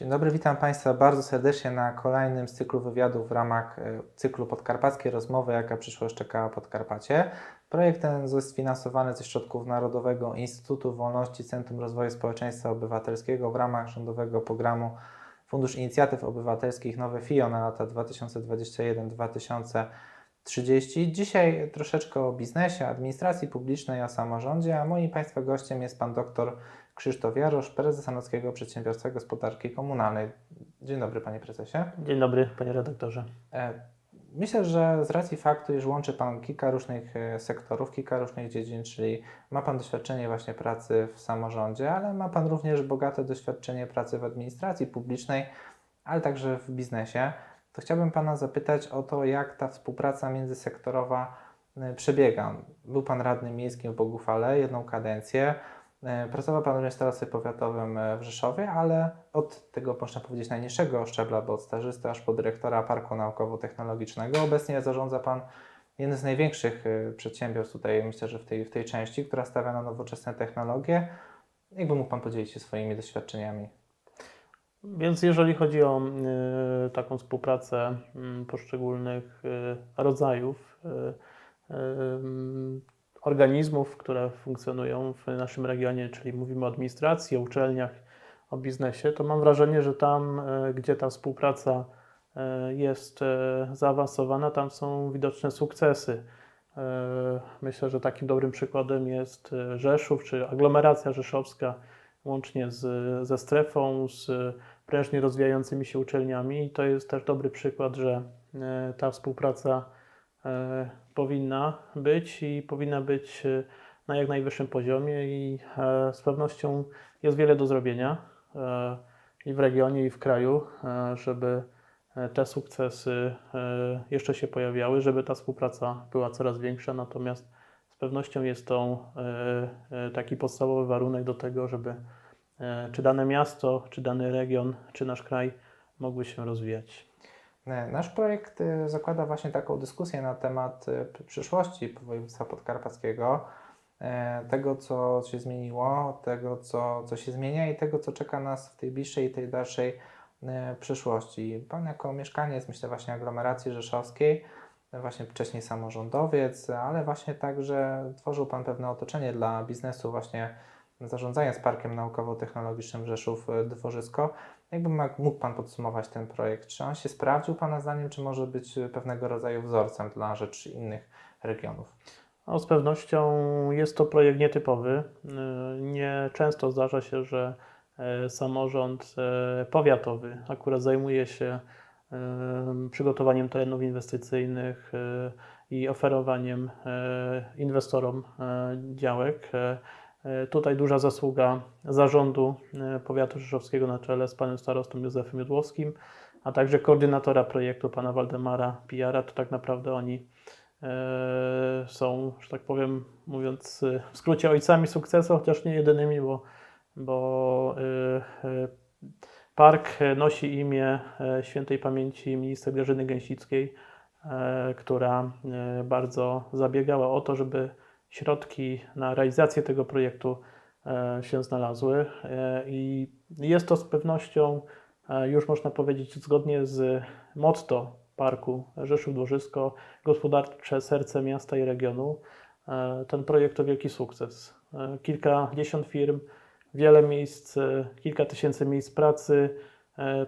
Dzień dobry, witam Państwa bardzo serdecznie na kolejnym z cyklu wywiadów w ramach e, cyklu Podkarpackie Rozmowy, jaka przyszłość czekała Podkarpacie. Projekt ten jest finansowany ze środków Narodowego Instytutu Wolności Centrum Rozwoju Społeczeństwa Obywatelskiego w ramach rządowego programu Fundusz Inicjatyw Obywatelskich Nowe FIO na lata 2021-2030. Dzisiaj troszeczkę o biznesie, administracji publicznej, o samorządzie, a moim Państwa gościem jest Pan doktor Krzysztof Jarosz, prezes Sanockiego Przedsiębiorstwa Gospodarki Komunalnej. Dzień dobry Panie Prezesie. Dzień dobry, panie redaktorze. E, Myślę, że z racji faktu, iż łączy Pan kilka różnych e, sektorów, kilka różnych dziedzin, czyli ma Pan doświadczenie właśnie pracy w samorządzie, ale ma Pan również bogate doświadczenie pracy w administracji publicznej, ale także w biznesie, to chciałbym Pana zapytać o to, jak ta współpraca międzysektorowa e, przebiega. Był Pan radnym miejskim w Bogufale jedną kadencję, pracował Pan w starostwie powiatowym e, w Rzeszowie, ale od tego można powiedzieć najniższego szczebla, bo od stażysty aż po dyrektora Parku Naukowo-Technologicznego. Obecnie zarządza Pan jednym z największych e, przedsiębiorstw tutaj, myślę, że w tej, w tej części, która stawia na nowoczesne technologie. Jakby mógł Pan podzielić się swoimi doświadczeniami? Więc jeżeli chodzi o y, taką współpracę y, poszczególnych y, rodzajów y, y, organizmów, które funkcjonują w naszym regionie, czyli mówimy o administracji, o uczelniach, o biznesie, to mam wrażenie, że tam, y, gdzie ta współpraca y, jest y, zaawansowana, tam są widoczne sukcesy. Myślę, że takim dobrym przykładem jest Rzeszów czy aglomeracja rzeszowska, łącznie z, ze strefą, z prężnie rozwijającymi się uczelniami. I to jest też dobry przykład, że e, ta współpraca e, powinna być i powinna być e, na jak najwyższym poziomie i e, z pewnością jest wiele do zrobienia e, i w regionie, i w kraju, żeby te sukcesy jeszcze się pojawiały, żeby ta współpraca była coraz większa. Natomiast z pewnością jest to taki podstawowy warunek do tego, żeby czy dane miasto, czy dany region, czy nasz kraj mogły się rozwijać. E, Nasz projekt e, zakłada właśnie taką dyskusję na temat p- przyszłości województwa podkarpackiego, tego co się zmieniło, tego co, co się zmienia i tego co czeka nas w tej bliższej i tej dalszej przyszłości. Pan jako mieszkaniec, myślę właśnie aglomeracji rzeszowskiej, właśnie wcześniej samorządowiec, ale właśnie także tworzył Pan pewne otoczenie dla biznesu właśnie zarządzając Parkiem Naukowo-Technologicznym Rzeszów Dworzysko. Jakby mógł Pan podsumować ten projekt? Czy on się sprawdził Pana zdaniem, czy może być e, pewnego rodzaju wzorcem dla rzecz innych regionów? No, z pewnością jest to projekt nietypowy. Y, Nie często zdarza się, że e, samorząd e, powiatowy akurat zajmuje się e, przygotowaniem terenów inwestycyjnych e, i oferowaniem e, inwestorom e, działek. E, Tutaj duża zasługa zarządu e, powiatu rzeszowskiego na czele z panem starostą Józefem Jodłowskim, a także koordynatora projektu pana Waldemara Pijara. To tak naprawdę oni e, są, że tak powiem, mówiąc w skrócie, ojcami sukcesu, chociaż nie jedynymi, bo, bo park nosi imię świętej pamięci minister Grażyny Gęsickiej, która bardzo zabiegała o to, żeby środki na realizację tego projektu e, się znalazły. E, I jest to z pewnością, e, już można powiedzieć, zgodnie z motto parku Rzeszów Dworzysko, gospodarcze serce miasta i regionu. Ten projekt to wielki sukces. Kilkadziesiąt firm, wiele miejsc, kilka tysięcy miejsc pracy,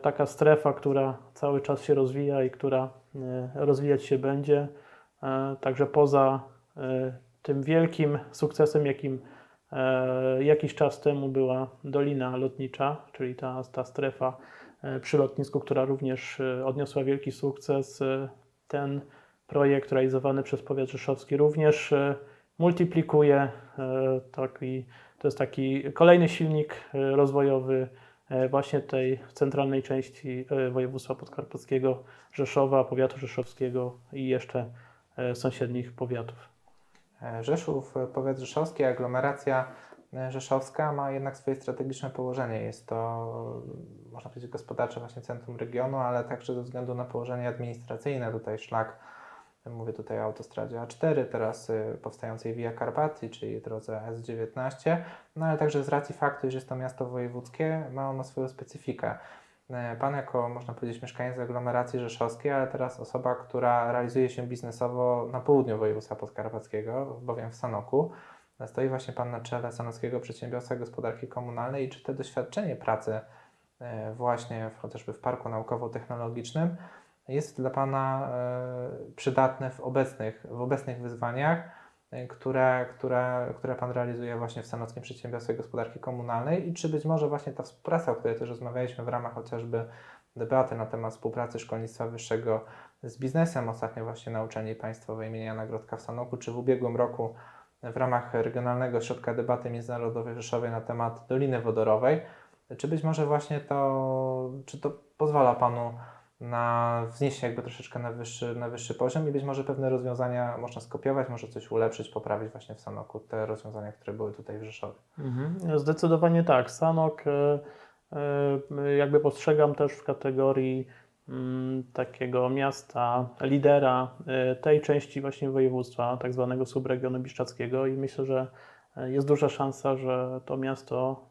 taka strefa, która cały czas się rozwija i która rozwijać się będzie. Także poza tym wielkim sukcesem, jakim e, jakiś czas temu była Dolina Lotnicza, czyli ta, ta strefa e, przy lotnisku, która również e, odniosła wielki sukces. Ten projekt realizowany przez powiat rzeszowski również multiplikuje taki, to jest taki kolejny silnik rozwojowy właśnie tej centralnej części województwa podkarpackiego, Rzeszowa, powiatu rzeszowskiego i jeszcze sąsiednich powiatów. E, Rzeszów, e, powiat rzeszowski, aglomeracja e, rzeszowska ma jednak swoje strategiczne położenie. Jest to, można powiedzieć, gospodarcze właśnie centrum regionu, ale także ze względu na położenie administracyjne. Tutaj szlak, mówię tutaj o autostradzie A4, teraz powstającej Via Carpatii, czyli drodze S19, no ale także z racji faktu, że jest to miasto wojewódzkie, ma ono swoją specyfikę. E, Pan jako, można powiedzieć, mieszkaniec aglomeracji rzeszowskiej, ale teraz osoba, która realizuje się biznesowo na południu województwa podkarpackiego, bowiem w Sanoku. Stoi właśnie Pan na czele Sanockiego Przedsiębiorstwa Gospodarki Komunalnej i czy to doświadczenie pracy e, właśnie w, chociażby w Parku Naukowo-Technologicznym jest dla Pana e, przydatne w obecnych, w obecnych wyzwaniach, e, które, które, które Pan realizuje właśnie w Sanockim Przedsiębiorstwie Gospodarki Komunalnej i czy być może właśnie ta współpraca, o której też rozmawialiśmy w ramach chociażby debaty na temat współpracy szkolnictwa wyższego z biznesem, ostatnio właśnie na uczelni państwowej imienia Jana Grodka w Sanoku, czy w ubiegłym roku w ramach Regionalnego Ośrodka Debaty Międzynarodowej w Rzeszowie na temat Doliny Wodorowej, czy być może właśnie to, czy to pozwala Panu na wznieść jakby troszeczkę na wyższy, na wyższy poziom i być może pewne rozwiązania można skopiować, może coś ulepszyć, poprawić właśnie w Sanoku, te rozwiązania, które były tutaj w Rzeszowie. Mhm. Zdecydowanie tak. Sanok e, e, jakby postrzegam też w kategorii mm, takiego miasta, lidera e, tej części właśnie województwa, tak zwanego subregionu biszczackiego i myślę, że jest duża szansa, że to miasto,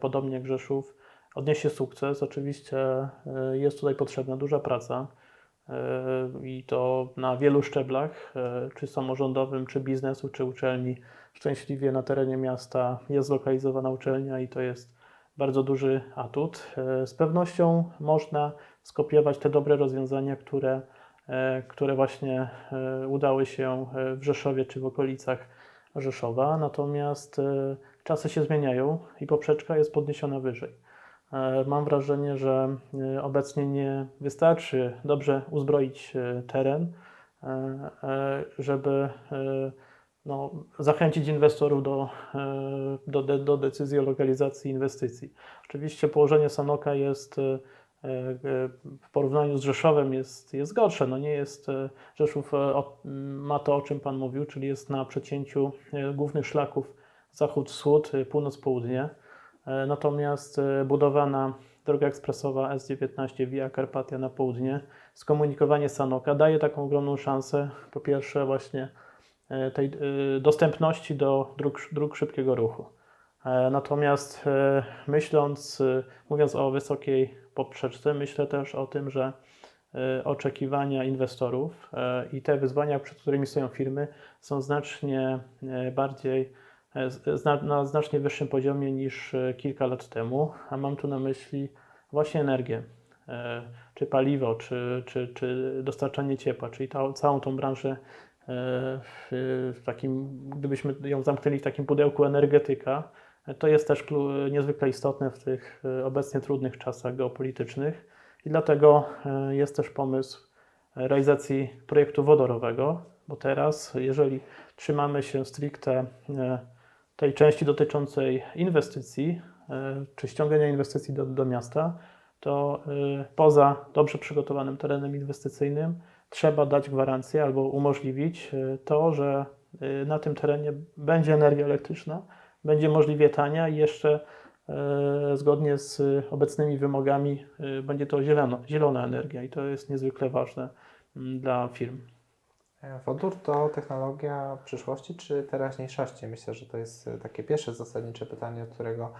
podobnie jak Rzeszów, odniesie sukces. Oczywiście e, jest tutaj potrzebna duża praca e, i to na wielu szczeblach, e, czy samorządowym, czy biznesu, czy uczelni. Szczęśliwie na terenie miasta jest zlokalizowana uczelnia i to jest bardzo duży atut. Z pewnością można skopiować te dobre rozwiązania, które, które właśnie udały się w Rzeszowie czy w okolicach Rzeszowa, natomiast czasy się zmieniają i poprzeczka jest podniesiona wyżej. E, Mam wrażenie, że e, obecnie nie wystarczy dobrze uzbroić e, teren, żeby no, zachęcić inwestorów do, do, do decyzji o lokalizacji inwestycji. Oczywiście położenie Sanoka jest w porównaniu z Rzeszowem jest, jest gorsze. No nie jest, Rzeszów ma to, o czym Pan mówił, czyli jest na przecięciu głównych szlaków zachód-wschód, północ-południe. E, Natomiast e, budowana droga ekspresowa S19 Via Carpatia na południe, skomunikowanie Sanoka daje taką ogromną szansę, po pierwsze właśnie e, tej dostępności do dróg, dróg szybkiego ruchu. Natomiast myśląc, mówiąc o wysokiej poprzeczce, myślę też o tym, że oczekiwania inwestorów i te wyzwania, przed którymi stoją firmy, są znacznie bardziej na znacznie wyższym poziomie niż e, kilka lat temu, a mam tu na myśli właśnie energię, e, czy paliwo, czy, czy, czy dostarczanie ciepła, czyli ta, całą tą branżę e, w, takim, gdybyśmy ją zamknęli w takim pudełku energetyka, e, to jest też niezwykle istotne w tych e, obecnie trudnych czasach geopolitycznych. I dlatego e, jest też pomysł realizacji projektu wodorowego, bo teraz, jeżeli trzymamy się stricte e, tej części dotyczącej inwestycji, e, czy ściągania inwestycji do, do miasta, to e, poza dobrze przygotowanym terenem inwestycyjnym trzeba dać gwarancję albo umożliwić e, to, że na tym terenie będzie energia elektryczna, będzie możliwie tania i jeszcze zgodnie z obecnymi wymogami będzie to zielona, zielona energia i to jest niezwykle ważne mm, dla firm. E, Wodór to technologia przyszłości czy teraźniejszości? Myślę, że to jest e, takie pierwsze zasadnicze pytanie, od którego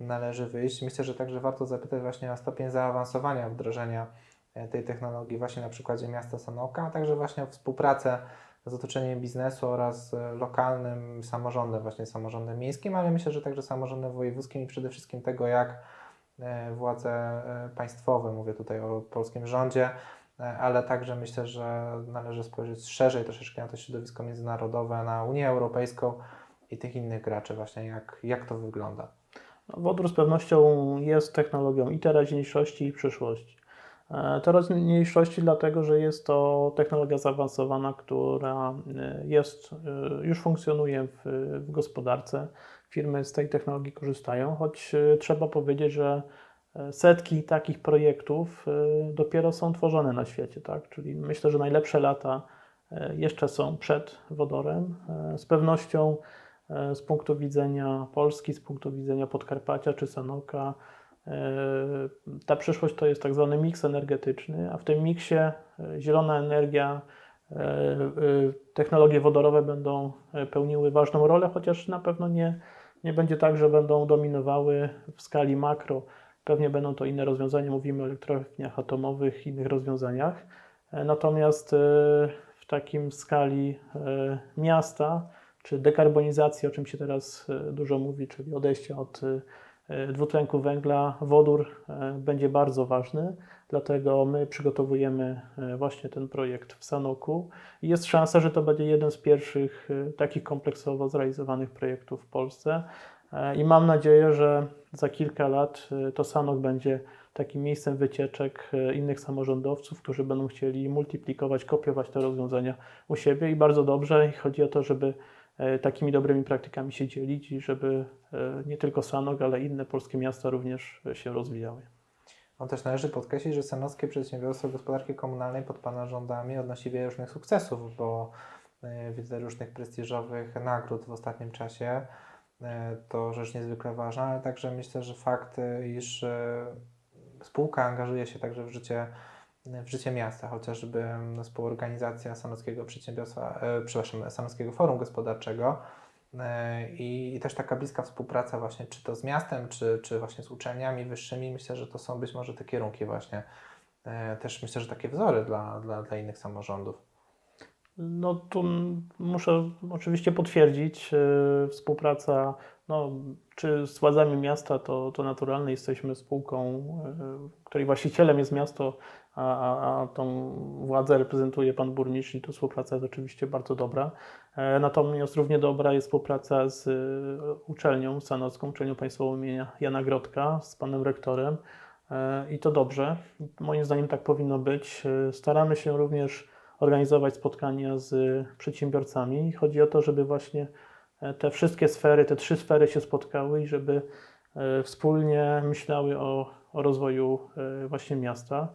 należy wyjść. Myślę, że także warto zapytać właśnie o stopień zaawansowania wdrożenia e, tej technologii właśnie na przykładzie miasta Sanoka, a także właśnie o współpracę z otoczeniem biznesu oraz lokalnym samorządem, właśnie samorządem miejskim, ale myślę, że także samorządem wojewódzkim i przede wszystkim tego, jak władze państwowe, mówię tutaj o polskim rządzie, ale także myślę, że należy spojrzeć szerzej troszeczkę na to środowisko międzynarodowe, na Unię Europejską i tych innych graczy właśnie, jak, jak to wygląda. No, Wodór z pewnością jest technologią i teraźniejszości, i przyszłości. E, Teraźniejszości dlatego, że jest to technologia zaawansowana, która e, jest, e, już funkcjonuje w, w gospodarce. Firmy z tej technologii korzystają, choć trzeba powiedzieć, że setki takich projektów e, dopiero są tworzone na świecie. Tak? Czyli myślę, że najlepsze lata e, jeszcze są przed wodorem. E, Z pewnością e, z punktu widzenia Polski, z punktu widzenia Podkarpacia czy Sanoka, e, ta przyszłość to jest tak zwany miks energetyczny, a w tym miksie e, zielona energia, e, e, technologie wodorowe będą e, pełniły ważną rolę, chociaż na pewno nie, nie będzie tak, że będą dominowały w skali makro Pewnie będą to inne rozwiązania, mówimy o elektrowniach atomowych, innych rozwiązaniach. E, Natomiast e, w takim skali e, miasta, czy dekarbonizacji, o czym się teraz dużo mówi, czyli odejście od dwutlenku węgla, wodór będzie bardzo ważny. Dlatego my przygotowujemy właśnie ten projekt w Sanoku jest szansa, że to będzie jeden z pierwszych takich kompleksowo zrealizowanych projektów w Polsce. E, I mam nadzieję, że za kilka lat e, to Sanok będzie takim miejscem wycieczek e, innych samorządowców, którzy będą chcieli multiplikować, kopiować te rozwiązania u siebie i bardzo dobrze. Chodzi o to, żeby takimi dobrymi praktykami się dzielić i żeby nie tylko Sanok, ale inne polskie miasta również się rozwijały. No też należy podkreślić, że Sanockie Przedsiębiorstwo Gospodarki Komunalnej pod Pana rządami odnosi wiele różnych sukcesów, bo wiele różnych prestiżowych nagród w ostatnim czasie. E, To rzecz niezwykle ważna, ale także myślę, że fakt, e, iż e, spółka angażuje się także w życie, w życie miasta, chociażby mm, współorganizacja Sanockiego Przedsiębiorstwa, przepraszam, Sanockiego Forum Gospodarczego I, I też taka bliska współpraca właśnie, czy to z miastem, czy, czy właśnie z uczelniami wyższymi, myślę, że to są być może te kierunki właśnie. Też myślę, że takie wzory dla, dla, dla innych samorządów. No tu muszę oczywiście potwierdzić, e, współpraca, no, czy z władzami miasta, to, to naturalne, jesteśmy spółką, e, której właścicielem jest miasto, a, a, a tą władzę reprezentuje pan burmistrz i to współpraca jest oczywiście bardzo dobra. E, Natomiast równie dobra jest współpraca z uczelnią sanocką, uczelnią państwową imienia Jana Grodka, z panem rektorem i to dobrze. Moim zdaniem tak powinno być. Staramy się również organizować spotkania z przedsiębiorcami. Chodzi o to, żeby właśnie e, te wszystkie sfery, te trzy sfery się spotkały i żeby e, wspólnie myślały o, o rozwoju e, właśnie miasta.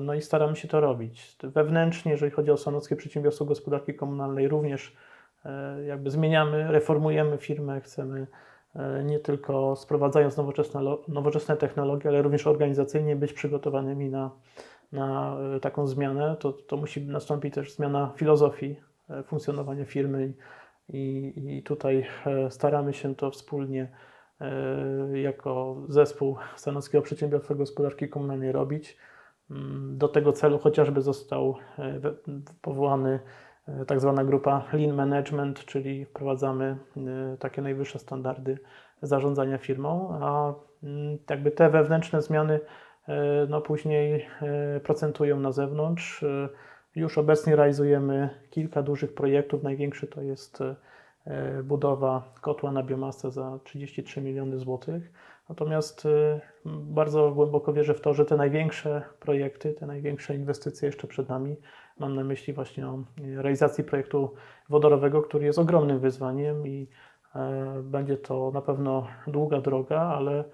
No i staramy się to robić. Wewnętrznie, jeżeli chodzi o Sanockie Przedsiębiorstwo Gospodarki Komunalnej, również jakby zmieniamy, reformujemy firmę, chcemy nie tylko sprowadzając nowoczesne, nowoczesne technologie, ale również organizacyjnie być przygotowanymi na, na e, taką zmianę. To, to musi nastąpić też zmiana filozofii e, funkcjonowania firmy i, i, tutaj e, staramy się to wspólnie jako zespół Stanowskiego Przedsiębiorstwa Gospodarki Komunalnej robić. Mm, Do tego celu chociażby został powołany tak zwana grupa Lean Management, czyli wprowadzamy takie najwyższe standardy zarządzania firmą, a mm, jakby te wewnętrzne zmiany no później e, procentują na zewnątrz. E, Już obecnie realizujemy kilka dużych projektów. Największy to jest e, budowa kotła na biomasę za 33 miliony złotych. Natomiast e, bardzo głęboko wierzę w to, że te największe projekty, te największe inwestycje jeszcze przed nami. Mam na myśli właśnie o e, realizacji projektu wodorowego, który jest ogromnym wyzwaniem i e, będzie to na pewno długa droga, ale e, e,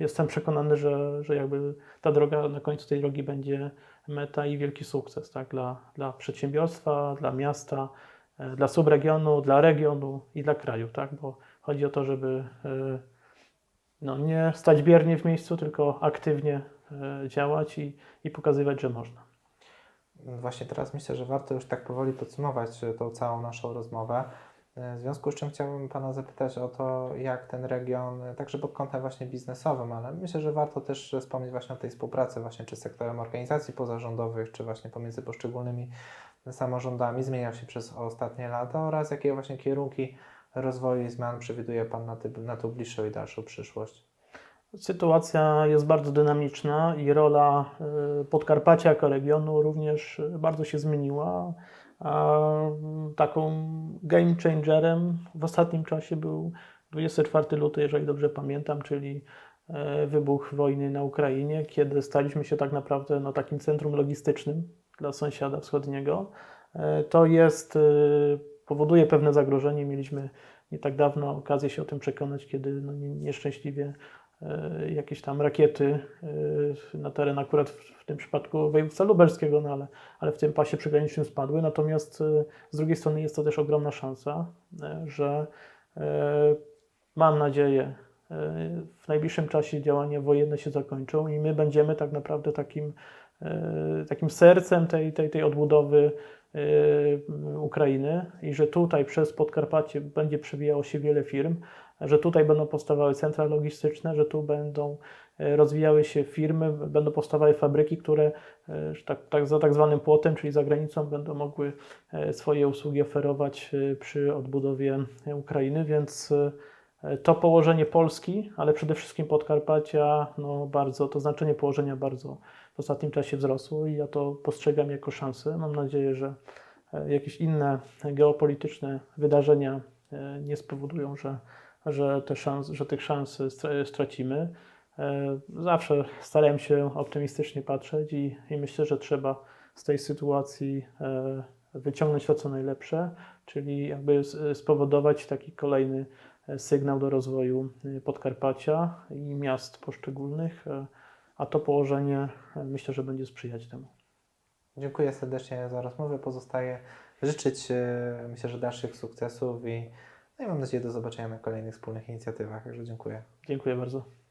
jestem przekonany, że, że jakby ta droga, na końcu tej drogi będzie meta i wielki sukces tak? dla, dla przedsiębiorstwa, dla miasta, e, dla subregionu, dla regionu i dla kraju, tak? bo chodzi o to, żeby no, nie stać biernie w miejscu, tylko aktywnie działać i, i pokazywać, że można. Właśnie teraz myślę, że warto już tak powoli podsumować tą całą naszą rozmowę. E, W związku z czym chciałbym Pana zapytać o to, jak ten region, e, także pod kątem właśnie biznesowym, ale myślę, że warto też wspomnieć właśnie o tej współpracy właśnie czy z sektorem organizacji pozarządowych, czy właśnie pomiędzy poszczególnymi samorządami zmieniał się przez ostatnie lata oraz jakie właśnie kierunki rozwoju i zmian przewiduje Pan na, ty, na tą bliższą i dalszą przyszłość. Sytuacja jest bardzo dynamiczna i rola y, Podkarpacia jako regionu również y, bardzo się zmieniła. A mm, taką game changerem w ostatnim czasie był 24 luty, jeżeli dobrze pamiętam, czyli e, wybuch wojny na Ukrainie, kiedy staliśmy się tak naprawdę no, takim centrum logistycznym dla sąsiada wschodniego. To jest, y, powoduje pewne zagrożenie. Mieliśmy nie tak dawno okazję się o tym przekonać, kiedy no, nie- nieszczęśliwie jakieś tam rakiety e, na teren akurat w, tym przypadku województwa lubelskiego, no ale, ale w tym pasie przygranicznym spadły. Natomiast e, z drugiej strony jest to też ogromna szansa, e, że e, mam nadzieję e, w najbliższym czasie działania wojenne się zakończą i my będziemy tak naprawdę takim, e, takim sercem tej, tej, tej odbudowy Ukrainy i że tutaj przez Podkarpacie będzie przewijało się wiele firm, że tutaj będą powstawały centra logistyczne, że tu będą y, rozwijały się firmy, będą powstawały fabryki, które że tak, tak, za tak zwanym płotem, czyli za granicą, będą mogły y, swoje usługi oferować przy odbudowie Ukrainy, więc to położenie Polski, ale przede wszystkim Podkarpacia, no bardzo, to znaczenie położenia bardzo w ostatnim czasie wzrosło i ja to postrzegam jako szansę. Mam nadzieję, że e, jakieś inne geopolityczne wydarzenia e, nie spowodują, że, że, te szans, że tych szans stra- stracimy. E, Zawsze starałem się optymistycznie patrzeć i, i myślę, że trzeba z tej sytuacji e, wyciągnąć to, co najlepsze, czyli jakby spowodować taki kolejny e, sygnał do rozwoju Podkarpacia i miast poszczególnych, a to położenie myślę, że będzie sprzyjać temu. Dziękuję serdecznie za rozmowę. Pozostaje życzyć, myślę, że dalszych sukcesów i, no i mam nadzieję do zobaczenia na kolejnych wspólnych inicjatywach. Także dziękuję. Dziękuję bardzo.